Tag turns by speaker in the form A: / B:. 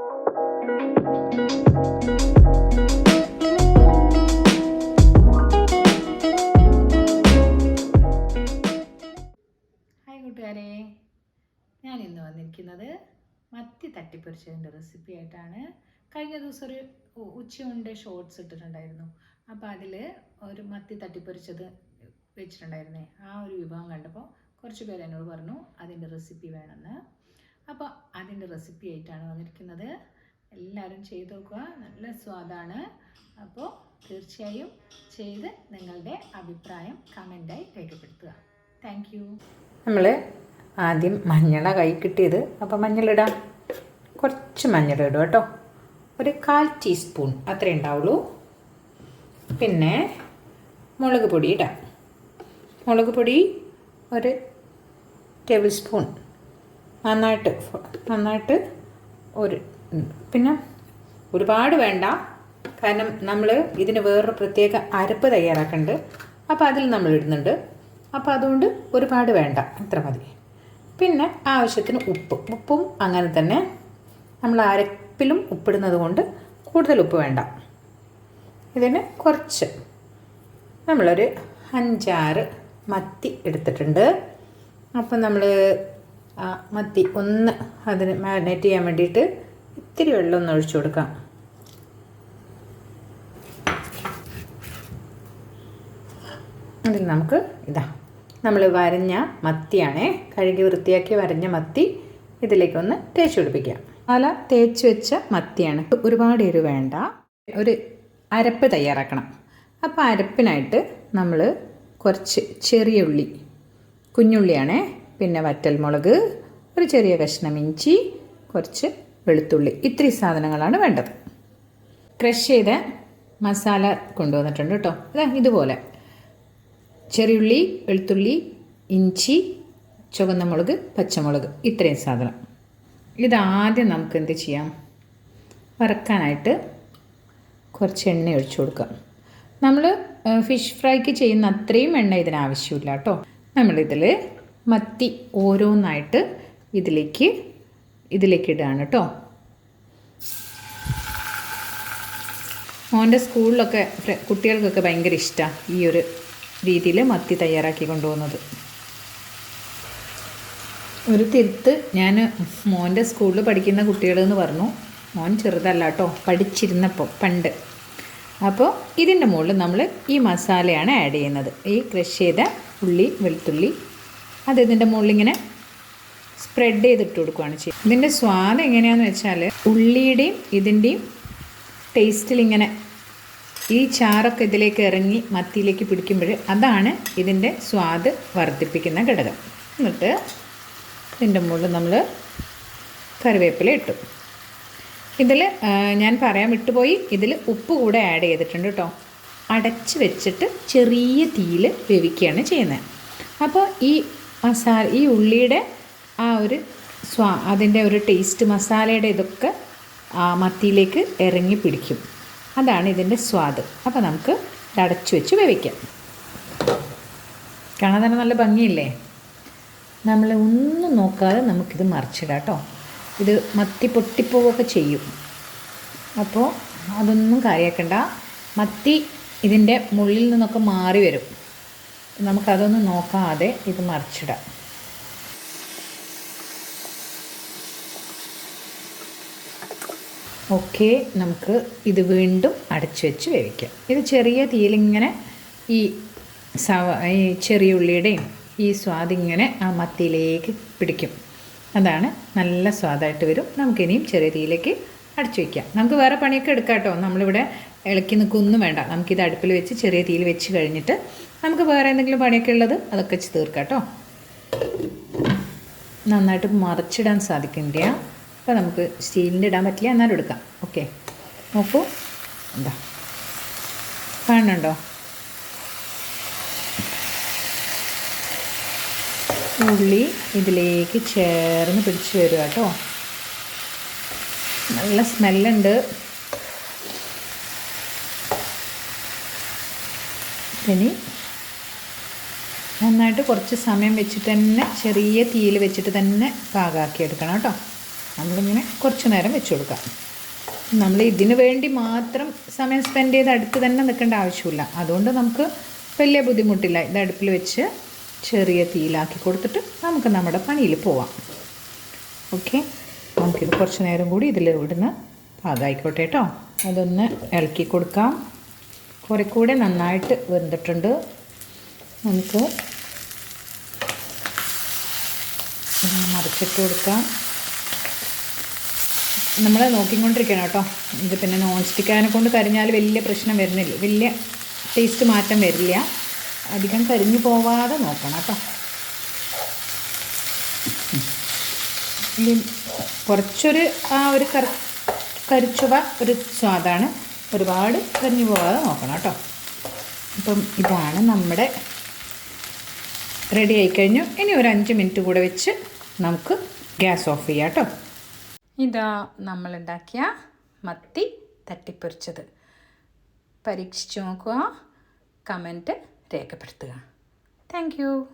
A: Hi കൂട്ടുകാരെ. ഞാൻ ഇന്ന് വന്നിരിക്കുന്നത് മത്തി തട്ടിപ്പൊരിച്ചതിന്റെ റെസിപ്പി ആയിട്ടാണ്. കഴിഞ്ഞ ദിവസം ഒരു ഉച്ചയുണ്ട് ഷോർട്സ് ഇട്ടിട്ടുണ്ടായിരുന്നു. അപ്പോൾ അതിൽ ഒരു മത്തി തട്ടിപ്പൊരിച്ചത് വെച്ചിട്ടുണ്ടായിരുന്നേ. ആ ഒരു വിഭവം കണ്ടപ്പോൾ കുറച്ച് പേര് എന്നോട് പറഞ്ഞു അതിന്റെ റെസിപ്പി വേണമെന്ന്. അപ്പോൾ അതിന്റെ റെസിപ്പി ആയിട്ടാണ് വന്നിരിക്കുന്നത്. എല്ലാവരും ചെയ്ത് നോക്കുക. നല്ല സ്വാദാണ്. അപ്പോൾ തീർച്ചയായും ചെയ്ത് നിങ്ങളുടെ അഭിപ്രായം കമന്റായി രേഖപ്പെടുത്തുക. താങ്ക്
B: നമ്മൾ ആദ്യം മഞ്ഞള കൈ കിട്ടിയത്. അപ്പോൾ മഞ്ഞളിടാം കുറച്ച് മഞ്ഞളിടും കേട്ടോ. ഒരു കാൽ ടീസ്പൂൺ അത്രേ ഉണ്ടാവുള്ളൂ. പിന്നെ മുളക് പൊടി ഇടാം. മുളക് പൊടി ഒരു ടേബിൾ സ്പൂൺ നന്നായിട്ട് നന്നായിട്ട് ഒരു പിന്നെ ഒരുപാട് വേണ്ട. കാരണം നമ്മൾ ഇതിന് വേറൊരു പ്രത്യേക അരപ്പ് തയ്യാറാക്കുന്നുണ്ട് അപ്പോൾ അതിൽ നമ്മൾ ഇടുന്നുണ്ട്. അപ്പോൾ അതുകൊണ്ട് ഒരുപാട് വേണ്ട. അത്ര മതി. പിന്നെ ആവശ്യത്തിന് ഉപ്പ്. ഉപ്പും അങ്ങനെ തന്നെ നമ്മൾ അരപ്പിലും ഉപ്പിടുന്നത് കൊണ്ട് കൂടുതൽ ഉപ്പ് വേണ്ട. ഇതിന് കുറച്ച് നമ്മളൊരു അഞ്ചാറ് മത്തി എടുത്തിട്ടുണ്ട്. അപ്പം നമ്മൾ മത്തി ഒന്ന് അതിന് മാരിനേറ്റ് ചെയ്യാൻ വേണ്ടിയിട്ട് ഇത്തിരി വെള്ളം ഒന്ന് ഒഴിച്ചു കൊടുക്കാം. അതിൽ നമുക്ക് ഇതാ നമ്മൾ വരഞ്ഞ മത്തിയാണേ കഴുകി വൃത്തിയാക്കി വരഞ്ഞ മത്തി ഇതിലേക്കൊന്ന് തേച്ച് പിടിപ്പിക്കാം. നല്ല തേച്ച് വെച്ച മത്തിയാണ്. ഒരുപാട് എരിവ് വേണ്ട. ഒരു അരപ്പ് തയ്യാറാക്കണം. അപ്പോൾ അരപ്പിനായിട്ട് നമ്മൾ കുറച്ച് ചെറിയ ഉള്ളി കുഞ്ഞുള്ളിയാണേ പിന്നെ വറ്റൽമുളക് ഒരു ചെറിയ കഷ്ണം ഇഞ്ചി കുറച്ച് വെളുത്തുള്ളി. ഇത്രയും സാധനങ്ങളാണ് വേണ്ടത്. ക്രഷ് ചെയ്ത മസാല കൊണ്ടുവന്നിട്ടുണ്ട് കേട്ടോ. അതാ ഇതുപോലെ. ചെറിയുള്ളി വെളുത്തുള്ളി ഇഞ്ചി ചുവന്ന മുളക് പച്ചമുളക് ഇത്രയും സാധനം. ഇതാദ്യം നമുക്ക് എന്ത് ചെയ്യാം? വറക്കാനായിട്ട് കുറച്ച് എണ്ണ ഒഴിച്ചു കൊടുക്കാം നമ്മൾ ഫിഷ് ഫ്രൈക്ക് ചെയ്യുന്ന അത്രയും എണ്ണ ഇതിനാവശ്യമില്ല കേട്ടോ. നമ്മളിതിൽ മത്തി ഓരോന്നായിട്ട് ഇതിലേക്ക് ഇതിലേക്ക് ഇടുകയാണ് കേട്ടോ മോന്റെ സ്കൂളിലൊക്കെ കുട്ടികൾക്കൊക്കെ ഭയങ്കര ഇഷ്ടമാണ് ഈ ഒരു രീതിയിൽ മത്തി തയ്യാറാക്കി കൊണ്ടുപോകുന്നത്. ഒരു തിരുത്ത് ഞാൻ മോന്റെ സ്കൂളിൽ പഠിക്കുന്ന കുട്ടികളെന്ന് പറഞ്ഞു. മോൻ ചെറുതല്ല കേട്ടോ പഠിച്ചിരുന്നപ്പോൾ പണ്ട്. അപ്പോൾ ഇതിന്റെ മുകളിൽ നമ്മൾ ഈ മസാലയാണ് ആഡ് ചെയ്യുന്നത്. ഈ ക്രഷ് ചെയ്ത ഉള്ളി വെളുത്തുള്ളി അത് ഇതിന്റെ മുകളിൽ ഇങ്ങനെ സ്പ്രെഡ് ചെയ്തിട്ട് കൊടുക്കുകയാണ് ചെയ്യുക ഇതിന്റെ സ്വാദ് എങ്ങനെയാണെന്ന് വെച്ചാൽ ഉള്ളിയുടെയും ഇതിന്റെയും ടേസ്റ്റിൽ ഇങ്ങനെ ഈ ചാറൊക്കെ ഇതിലേക്ക് ഇറങ്ങി മത്തിയിലേക്ക് പിടിക്കുമ്പോൾ അതാണ് ഇതിന്റെ സ്വാദ് വർദ്ധിപ്പിക്കുന്ന ഘടകം. എന്നിട്ട് ഇതിന്റെ മുകളിൽ നമ്മൾ കറിവേപ്പില ഇട്ടു. ഇതിൽ ഞാൻ പറയാൻ വിട്ടുപോയി ഇതിൽ ഉപ്പ് കൂടെ ആഡ് ചെയ്തിട്ടുണ്ട് കേട്ടോ അടച്ച് വെച്ചിട്ട് ചെറിയ തീയിൽ വേവിക്കുകയാണ് ചെയ്യുന്നത്. അപ്പോൾ ഈ മസാല ഈ ഉള്ളിയുടെ ആ ഒരു സ്വാ അതിന്റെ ഒരു ടേസ്റ്റ് മസാലയുടെ ഇതൊക്കെ ആ മത്തിയിലേക്ക് ഇറങ്ങി പിടിക്കും. അതാണ് ഇതിന്റെ സ്വാദ്. അപ്പോൾ നമുക്ക് അടച്ചു വെച്ച് വേവിക്കാം. കാണാൻ തന്നെ നല്ല ഭംഗിയില്ലേ? നമ്മൾ ഒന്നും നോക്കാതെ നമുക്കിത് മറിച്ചിടാം കേട്ടോ. ഇത് മത്തി പൊട്ടിപ്പോവുകയൊക്കെ ചെയ്യും. അപ്പോൾ അതൊന്നും കാര്യമാക്കണ്ട മത്തി ഇതിന്റെ മുള്ളിൽ നിന്നൊക്കെ മാറി വരും. നമുക്കതൊന്നും നോക്കാതെ ഇത് മറിച്ചിടാം. ഓക്കെ നമുക്ക് ഇത് വീണ്ടും അടച്ചു വെച്ച് വേവിക്കാം. ഇത് ചെറിയ തീയിലിങ്ങനെ ഈ സവ ഈ ചെറിയ ഉള്ളിയുടെയും ഈ സ്വാദിങ്ങനെ ആ മത്തിയിലേക്ക് പിടിക്കും. അതാണ് നല്ല സ്വാദായിട്ട് വരും. നമുക്കിനിയും ചെറിയ തീയിലേക്ക് അടച്ചു വയ്ക്കാം നമുക്ക് വേറെ പണിയൊക്കെ എടുക്കാം കേട്ടോ. നമ്മളിവിടെ ഇളക്കി നിൽക്കൊന്നും വേണ്ട. നമുക്കിത് അടുപ്പിൽ വെച്ച് ചെറിയ തീയിൽ വെച്ച് കഴിഞ്ഞിട്ട് നമുക്ക് വേറെ എന്തെങ്കിലും പണിയൊക്കെ ഉള്ളത് അതൊക്കെ വെച്ച് തീർക്കാം കേട്ടോ. നന്നായിട്ട് മറിച്ചിടാൻ സാധിക്കുന്നില്ല അപ്പോൾ നമുക്ക് സ്റ്റീലിന്റെ ഇടാൻ പറ്റില്ല എന്നാലും എടുക്കാം. ഓക്കെ. നോക്കൂ. എന്താ? കാണുന്നുണ്ടോ? ഉള്ളി ഇതിലേക്ക് ചേർന്ന് പിടിച്ച് വരിക കേട്ടോ. നല്ല സ്മെല്ലുണ്ട്. ഇനി നന്നായിട്ട് കുറച്ച് സമയം വെച്ചിട്ട് തന്നെ ചെറിയ തീയിൽ വെച്ചിട്ട് തന്നെ പാകാക്കി എടുക്കണം കേട്ടോ. നമ്മളിങ്ങനെ കുറച്ച് നേരം വെച്ച് കൊടുക്കാം നമ്മൾ ഇതിന് വേണ്ടി മാത്രം സമയം സ്പെൻഡ് ചെയ്ത് അടുത്ത് തന്നെ നിൽക്കേണ്ട ആവശ്യമില്ല. അതുകൊണ്ട് നമുക്ക് വലിയ ബുദ്ധിമുട്ടില്ല. ഇത് അടുപ്പിൽ വെച്ച് ചെറിയ തീയിലാക്കി കൊടുത്തിട്ട് നമുക്ക് നമ്മുടെ പണിയിൽ പോവാം. ഓക്കെ? നമുക്കിത് കുറച്ച് നേരം കൂടി ഇതിൽ ഇവിടുന്ന് പാകമായിക്കോട്ടെ കേട്ടോ. അതൊന്ന് ഇളക്കി കൊടുക്കാം. കുറെ കൂടെ നന്നായിട്ട് വെന്തിട്ടുണ്ട്. നമുക്ക് മറിച്ചിട്ട് കൊടുക്കാം. നമ്മൾ നോക്കിക്കൊണ്ടിരിക്കണം കേട്ടോ. ഇത് പിന്നെ നോൺ സ്റ്റിക്കാനെ കൊണ്ട് കരിഞ്ഞാൽ വലിയ പ്രശ്നം വരുന്നില്ല. വലിയ ടേസ്റ്റ് മാറ്റം വരില്ല. അധികം കരിഞ്ഞു പോവാതെ നോക്കണം കേട്ടോ. കുറച്ചൊരു ആ ഒരു കറി കരിച്ചുവ ഒരു സ്വാദാണ്. ഒരുപാട് കരിഞ്ഞു പോകാതെ നോക്കണം കേട്ടോ. അപ്പം ഇതാണ് നമ്മുടെ റെഡി ആയിക്കഴിഞ്ഞു. ഇനി ഒരു അഞ്ച് മിനിറ്റ് കൂടെ വെച്ച് നമുക്ക് ഗ്യാസ് ഓഫ് ചെയ്യാം കേട്ടോ. ഇതാ നമ്മളുണ്ടാക്കിയ മത്തി തട്ടിപ്പൊരിച്ചത്. പരീക്ഷിച്ച് നോക്കുക. കമന്റ് രേഖപ്പെടുത്തുക. താങ്ക്